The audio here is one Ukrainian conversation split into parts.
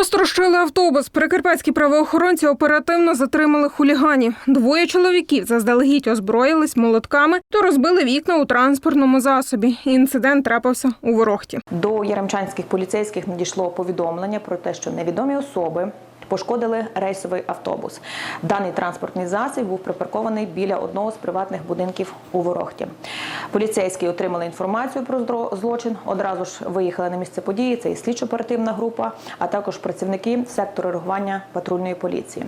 Розтрощили автобус. Прикарпатські правоохоронці оперативно затримали хуліганів. Двоє чоловіків заздалегідь озброїлись молотками та розбили вікна у транспортному засобі. Інцидент трапився у Ворохті. До яремчанських поліцейських надійшло повідомлення про те, що невідомі особи пошкодили рейсовий автобус. Даний транспортний засіб був припаркований біля одного з приватних будинків у Ворохті. Поліцейські отримали інформацію про злочин. Одразу ж виїхали на місце події. Це і слідчо-оперативна група, а також працівники сектору реагування патрульної поліції.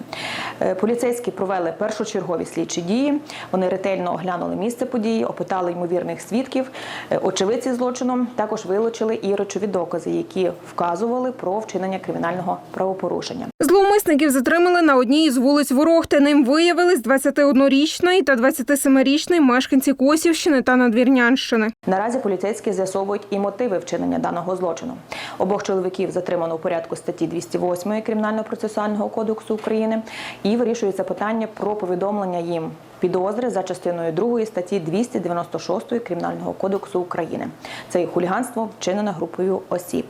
Е, Поліцейські провели першочергові слідчі дії. Вони ретельно оглянули місце події, опитали ймовірних свідків, е, очевидці злочину. Також вилучили і речові докази, які вказували про вчинення кримінального правопорушення. Зловмисників затримали на одній із вулиць Ворохти. Ним виявились 21-річний та 27-річний мешканці Косівщини та Надвірнянщини. Наразі поліцейські з'ясовують і мотиви вчинення даного злочину. Обох чоловіків затримано у порядку статті 208 Кримінально-процесуального кодексу України і вирішується питання про повідомлення їм підозри за частиною 2 статті 296 Кримінального кодексу України. Це і хуліганство вчинене групою осіб.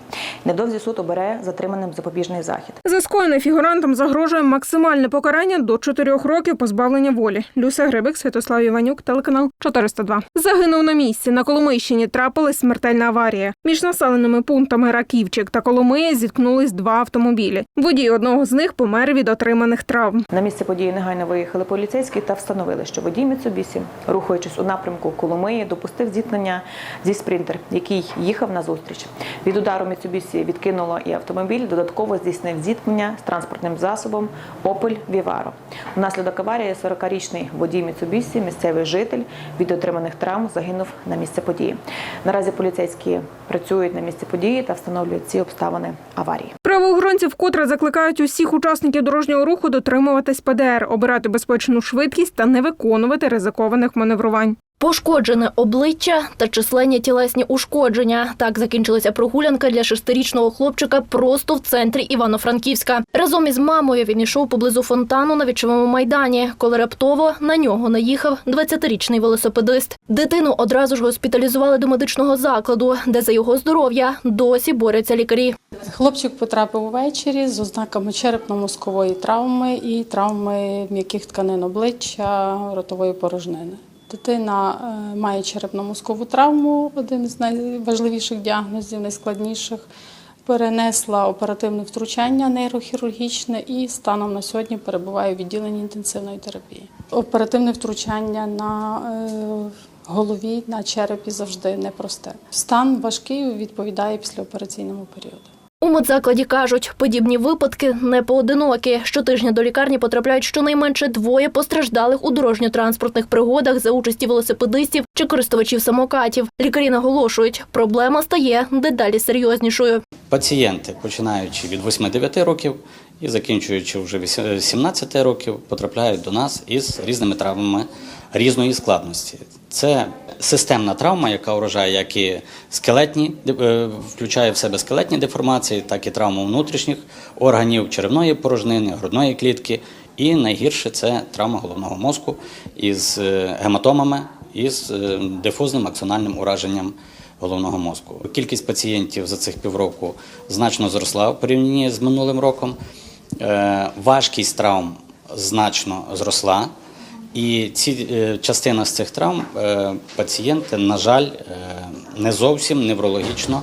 Невдовзі суд обере затриманим запобіжний захід. За скоєне фігурантам загрожує максимальне покарання до 4 років позбавлення волі. Люся Грибик, Святослав Іванюк, телеканал 402. Загинув на місці. На Коломийщині трапилась смертельна аварія. Між населеними пунктами Раківчик та Коломия зіткнулись два автомобілі. Водій одного з них помер від отриманих травм. На місце події негайно виїхали поліцейські та встановили, що водій Міцубісі, рухаючись у напрямку Коломиї, допустив зіткнення зі спринтер, який їхав на зустріч. Від удару Міцубісі відкинуло і автомобіль. Додатково здійснив зіткнення з транспортним засобом Opel Vivaro. Внаслідок аварії 40-річний водій Міцубісі, місцевий житель від отриманих травм загинув на місце події. Наразі поліцейські працюють на місці події та встановлюють ці обставини аварії. Правоохоронці вкотре закликають усіх учасників дорожнього руху дотримуватись ПДР, обирати безпечну швидкість та не виконувати ризикованих маневрувань. Пошкоджене обличчя та численні тілесні ушкодження. Так закінчилася прогулянка для шестирічного хлопчика просто в центрі Івано-Франківська. Разом із мамою він йшов поблизу фонтану на вічовому майдані, коли раптово на нього наїхав 20-річний велосипедист. Дитину одразу ж госпіталізували до медичного закладу, де за його здоров'я досі борються лікарі. Хлопчик потрапив увечері з ознаками черепно-мозкової травми і травми м'яких тканин обличчя, ротової порожнини. Дитина е, має черепно-мозкову травму, один з найважливіших діагнозів, найскладніших. Перенесла оперативне втручання нейрохірургічне і станом на сьогодні перебуває у відділенні інтенсивної терапії. Оперативне втручання на е, голові, на черепі завжди непросте. Стан важкий відповідає післяопераційному періоду. У медзакладі кажуть, подібні випадки не поодинокі. Щотижня до лікарні потрапляють щонайменше двоє постраждалих у дорожньо-транспортних пригодах за участі велосипедистів чи користувачів самокатів. Лікарі наголошують, проблема стає дедалі серйознішою. Пацієнти, починаючи від 8-9 років і закінчуючи вже 17 років, потрапляють до нас із різними травмами різної складності. Це системна травма, яка вражає як і скелетні, е, включає в себе скелетні деформації, так і травму внутрішніх органів черевної порожнини, грудної клітки. І найгірше це травма головного мозку із е, гематомами і з е, дифузним аксональним ураженням головного мозку. Кількість пацієнтів за цих півроку значно зросла в порівнянні з минулим роком. Важкість травм значно зросла. І ці е, частина з цих травм е, пацієнти, на жаль, е, не зовсім неврологічно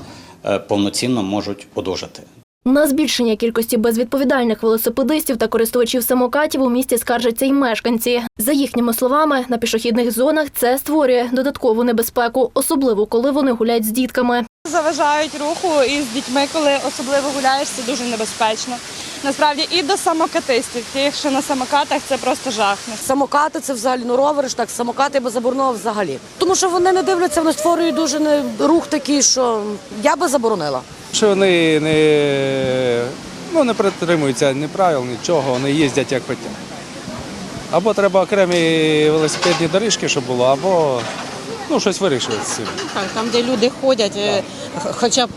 повноцінно можуть одужати. На збільшення кількості безвідповідальних велосипедистів та користувачів самокатів у місті скаржаться й мешканці. За їхніми словами, на пішохідних зонах це створює додаткову небезпеку, особливо коли вони гуляють з дітками. Заважають руху і з дітьми, коли особливо гуляєш, це дуже небезпечно. Насправді і до самокатистів, тих, що на самокатах, це просто жах. Самокати це взагалі ну ровери ж так, самокати би заборонила взагалі. Тому що вони не дивляться, вони створюють дуже не, рух такий, що я би заборонила. Що вони не, ну, не притримуються ні правил, нічого, вони їздять як хочуть. Або треба окремі велосипедні доріжки, щоб було, або ну, щось вирішувати з цим. Так, там, де люди ходять, е, хоча б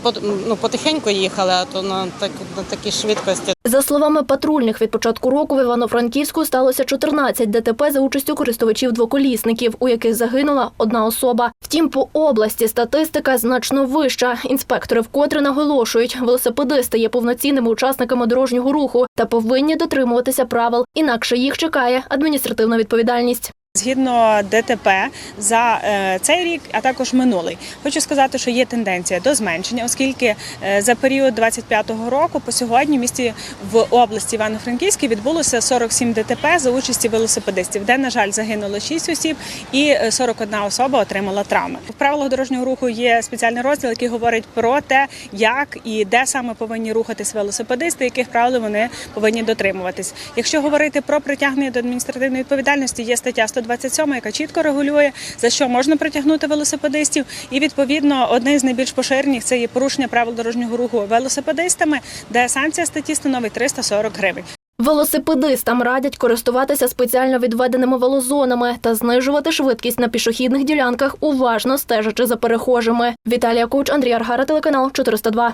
ну, потихеньку їхали, а то на, так, на такій швидкості За словами патрульних, від початку року в Івано-Франківську сталося 14 ДТП за участю користувачів двоколісників, у яких загинула одна особа. Втім, по області статистика значно вища. Інспектори вкотре наголошують, велосипедисти є повноцінними учасниками дорожнього руху та повинні дотримуватися правил, інакше їх чекає адміністративна відповідальність. Згідно ДТП за е, цей рік, а також минулий, хочу сказати, що є тенденція до зменшення, оскільки е, за період 25-го року по сьогодні в місті в області Івано-Франківській відбулося 47 ДТП за участі велосипедистів, де, на жаль, загинуло 6 осіб і е, 41 особа отримала травми. В правилах дорожнього руху є спеціальний розділ, який говорить про те, як і де саме повинні рухатись велосипедисти, яких правил вони повинні дотримуватись. Якщо говорити про притягнення до адміністративної відповідальності, є стаття 127, яка чітко регулює за що можна притягнути велосипедистів. І відповідно одне з найбільш поширених це є порушення правил дорожнього руху велосипедистами, де санкція статті становить 340 гривень. Велосипедистам радять користуватися спеціально відведеними велозонами та знижувати швидкість на пішохідних ділянках, уважно стежачи за перехожими. Віталія Куч, Андрій Аргара, телеканал 402.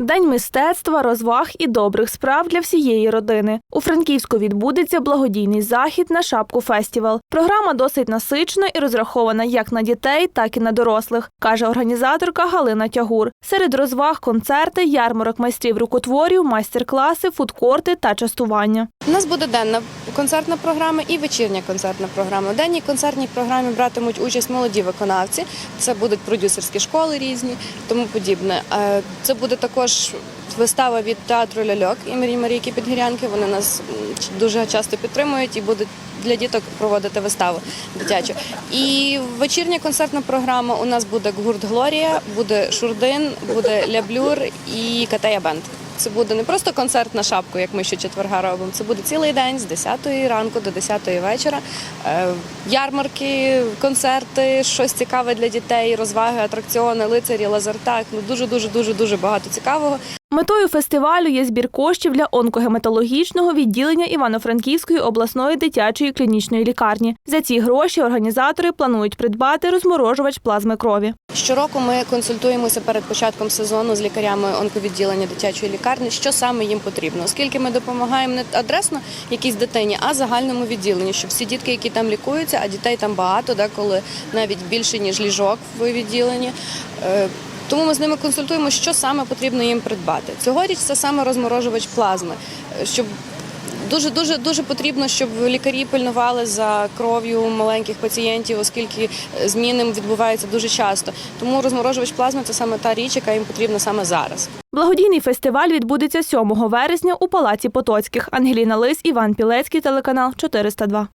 День мистецтва, розваг і добрих справ для всієї родини. У Франківську відбудеться благодійний захід на шапку фестівал. Програма досить насичена і розрахована як на дітей, так і на дорослих, каже організаторка Галина Тягур. Серед розваг концерти, ярмарок майстрів рукотворів, майстер-класи, фудкорти та частування. У нас буде денна концертна програма і вечірня концертна програма. У денній концертній програмі братимуть участь молоді виконавці. Це будуть продюсерські школи різні, тому подібне. Е, Це буде також вистава від театру ляльок імені Марійки Підгірянки. Вони нас дуже часто підтримують і будуть для діток проводити виставу дитячу. І вечірня концертна програма у нас буде гурт Глорія, буде Шурдин, буде Ляблюр і Катея Бенд. Це буде не просто концерт на шапку, як ми щочетверга робимо. Це буде цілий день з 10 ранку до 10 вечора. Е, Ярмарки, концерти, щось цікаве для дітей, розваги, атракціони, лицарі, лазертак. Ну дуже дуже дуже дуже багато цікавого. Метою фестивалю є збір коштів для онкогематологічного відділення Івано-Франківської обласної дитячої клінічної лікарні. За ці гроші організатори планують придбати розморожувач плазми крові. Щороку ми консультуємося перед початком сезону з лікарями онковідділення дитячої лікарні, що саме їм потрібно, оскільки ми допомагаємо не адресно якійсь дитині, а загальному відділенню, щоб всі дітки, які там лікуються, а дітей там багато, деколи навіть більше ніж ліжок в відділенні. Тому ми з ними консультуємо, що саме потрібно їм придбати. Цьогоріч це саме розморожувач плазми, е, щоб Дуже дуже дуже потрібно, щоб лікарі пильнували за кров'ю маленьких пацієнтів, оскільки е, зміни відбуваються дуже часто. Тому розморожувач плазми це саме та річ, яка їм потрібна саме зараз. Благодійний фестиваль відбудеться 7 вересня у Палаці Потоцьких. Ангеліна Лис, Іван Пілецький, телеканал 402.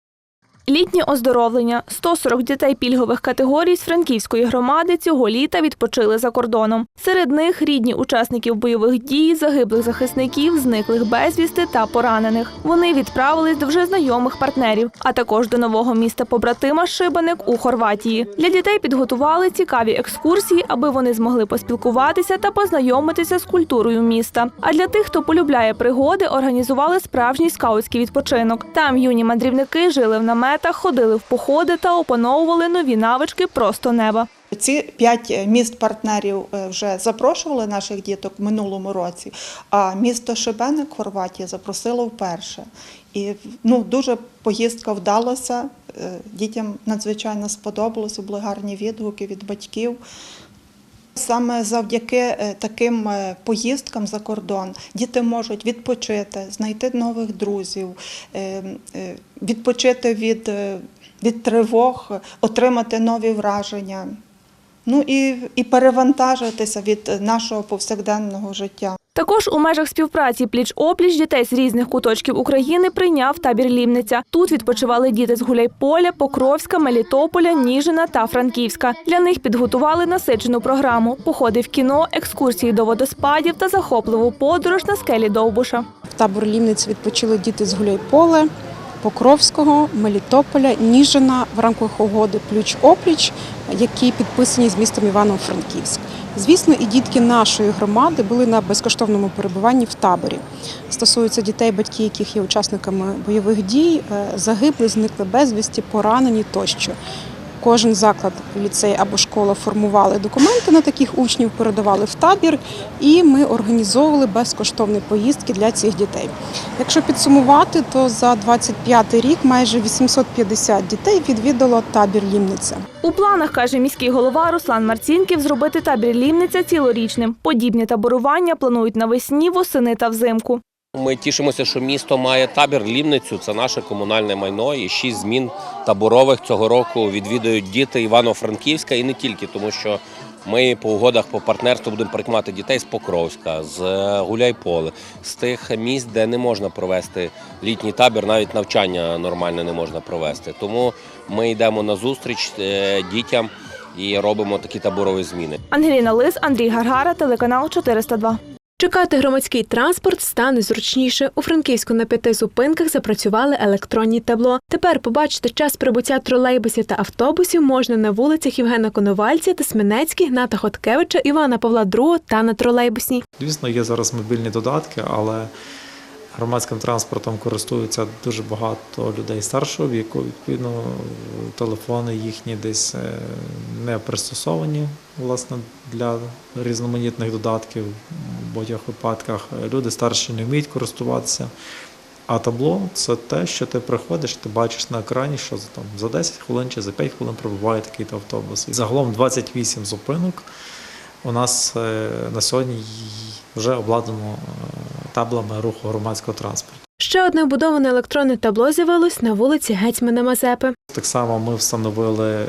Літнє оздоровлення. 140 дітей пільгових категорій з Франківської громади цього літа відпочили за кордоном. Серед них рідні учасників бойових дій, загиблих захисників, зниклих безвісти та поранених. Вони відправились до вже знайомих партнерів, а також до нового міста побратима Шибаник у Хорватії. Для дітей підготували цікаві екскурсії, аби вони змогли поспілкуватися та познайомитися з культурою міста. А для тих, хто полюбляє пригоди, організували справжній скаутський відпочинок. Там юні мандрівники жили в наметах, ходили в походи та опановували нові навички просто неба. Ці п'ять міст партнерів е, вже запрошували наших діток в минулому році, а місто Шибеник Хорватія запросило вперше. І ну, дуже поїздка вдалася. е, Дітям надзвичайно сподобалося, були гарні відгуки від батьків. Саме завдяки е, таким е, поїздкам за кордон діти можуть відпочити, знайти нових друзів, е, відпочити від, від тривог, отримати нові враження. Ну і, і перевантажитися від нашого повсякденного життя. Також у межах співпраці пліч-опліч дітей з різних куточків України прийняв табір Лівниця. Тут відпочивали діти з Гуляйполя, Покровська, Мелітополя, Ніжина та Франківська. Для них підготували насичену програму: походи в кіно, екскурсії до водоспадів та захопливу подорож на скелі Довбуша. В табор Лівниць відпочили діти з Гуляйполе, Покровського, Мелітополя, Ніжина в рамках угоди Плюч-Опліч, які підписані з містом Івано-Франківськ. Звісно, і дітки нашої громади були на безкоштовному перебуванні в таборі. Стосується дітей, батьки, яких є учасниками бойових дій, е, загибли, зникли безвісті, поранені тощо. Кожен заклад, ліцей або школа формували документи на таких учнів, передавали в табір, і ми організовували безкоштовні поїздки для цих дітей. Якщо підсумувати, то за 25 рік майже 850 дітей відвідало табір Лімниця. У планах, каже міський голова Руслан Марцінків, зробити табір Лімниця цілорічним. Подібні таборування планують навесні, восени та взимку. Ми тішимося, що місто має табір Лімницю. Це наше комунальне майно. І шість змін таборових цього року відвідують діти Івано-Франківська і не тільки, тому що ми по угодах по партнерству будемо приймати дітей з Покровська, з е, Гуляйполе, з тих місць, де не можна провести літній табір, навіть навчання нормальне не можна провести. Тому ми йдемо на зустріч е, дітям і робимо такі таборові зміни. Ангеліна Лис, Андрій Гаргара, телеканал 402. Чекати громадський транспорт стане зручніше. У Франківську на п'яти зупинках запрацювали електронні табло. Тепер побачити час прибуття тролейбусів та автобусів можна на вулицях Євгена Коновальця, Тисменецьких, Гната Хоткевича, Івана Павла II та на тролейбусній. Звісно, є зараз мобільні додатки, але громадським транспортом користуються дуже багато людей старшого віку. Відповідно, телефони їхні десь е, не пристосовані власне, для різноманітних додатків. В багатьох випадках люди старші не вміють користуватися. А табло це те, що ти приходиш, ти бачиш на екрані, що там, за 10 хвилин чи за 5 хвилин прибуває такий-то автобус. І загалом 28 зупинок у нас е, на сьогодні вже обладнано е, таблами руху громадського транспорту. Ще одне вбудоване електронне табло з'явилось на вулиці Гетьмана Мазепи. Так само ми встановили е,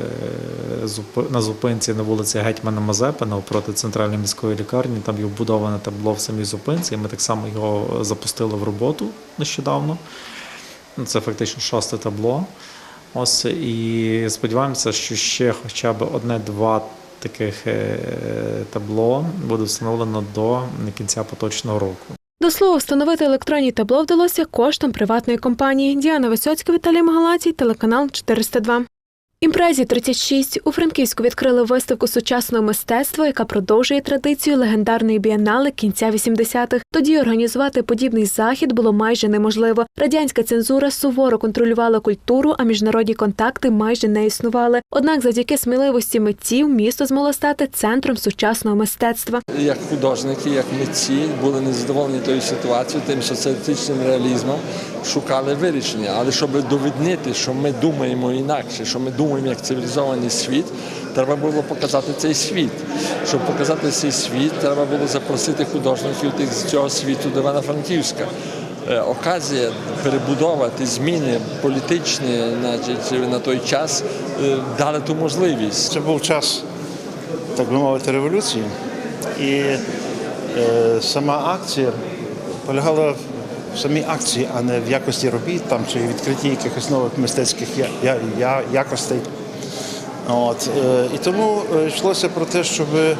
на зупинці на вулиці Гетьмана Мазепи навпроти центральної міської лікарні. Там є вбудоване табло в самій зупинці. Ми так само його запустили в роботу нещодавно. Ну, Це фактично шосте табло. Ось і сподіваємося, що ще хоча б одне-два таких е, табло буде встановлено до кінця поточного року. До слова, встановити електронні табло вдалося коштом приватної компанії. Діана Висоцька, Віталій Магалацій, телеканал 402. Імпрезі 36 у Франківську відкрили виставку сучасного мистецтва, яка продовжує традицію легендарної бієнале кінця 80-х. Тоді організувати подібний захід було майже неможливо. Радянська цензура суворо контролювала культуру, а міжнародні контакти майже не існували. Однак, завдяки сміливості митців, місто змогло стати центром сучасного мистецтва. Як художники, як митці були незадоволені тою ситуацією, тим соціалістичним реалізмом, шукали вирішення. Але щоб довіднити, що ми думаємо інакше, що ми думаємо як цивілізований світ, треба було показати цей світ. Щоб показати цей світ, треба було запросити художників з цього світу до Івано-Франківська. Е, Оказія перебудовувати зміни політичні, значить, на той час е, дали ту можливість. Це був час, так би мовити, революції. І е, сама акція полягала в самій акції, а не в якості робіт там, чи відкритті якихось нових мистецьких якостей. От, е, і тому е, йшлося про те, щоб е,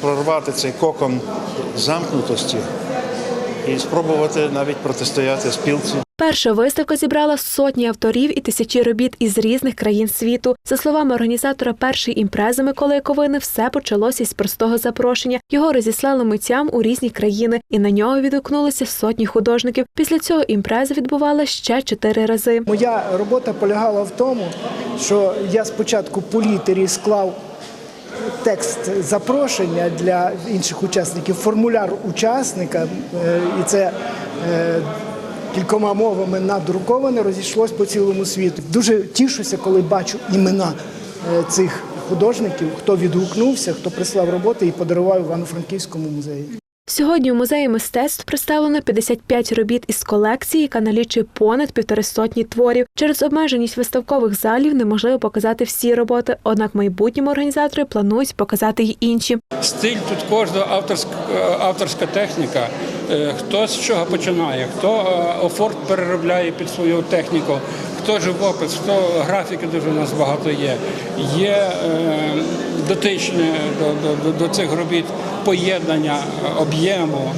прорвати цей кокон замкнутості і спробувати навіть протистояти спілці. Перша виставка зібрала сотні авторів і тисячі робіт із різних країн світу. За словами організатора першої імпрези Миколи Яковини, все почалося із простого запрошення. Його розіслали митцям у різні країни, і на нього відгукнулися сотні художників. Після цього імпреза відбувала ще чотири рази. Моя робота полягала в тому, що я спочатку по літері склав текст запрошення для інших учасників, формуляр учасника, е, і це е, кількома мовами надруковане, розійшлось по цілому світу. Дуже тішуся, коли бачу імена е, цих художників, хто відгукнувся, хто прислав роботи і подарував Івано-Франківському музеї. Сьогодні у музеї мистецтв представлено 55 робіт із колекції, яка налічує понад півтори сотні творів. Через обмеженість виставкових залів неможливо показати всі роботи. Однак майбутньому організатори планують показати й інші. Стиль тут кожного авторська, авторська техніка. Е, Хто з чого починає, хто е, офорт переробляє під свою техніку, хто живопис, хто графіки дуже у нас багато є. Є е, дотичне до, до, до, цих робіт поєднання об'єму.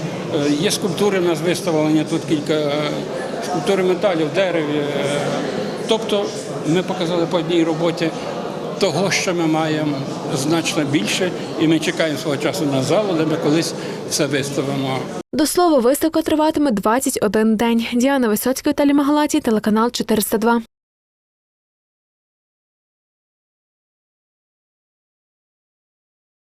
Є скульптури у нас виставлені, тут кілька скульптури металів, дереві. Е, Тобто ми показали по одній роботі того, що ми маємо значно більше, і ми чекаємо свого часу на залу, де ми колись це виставимо. До слова, виставка триватиме 21 день. Діана Висоцька, Віталій Магалаті, телеканал 402.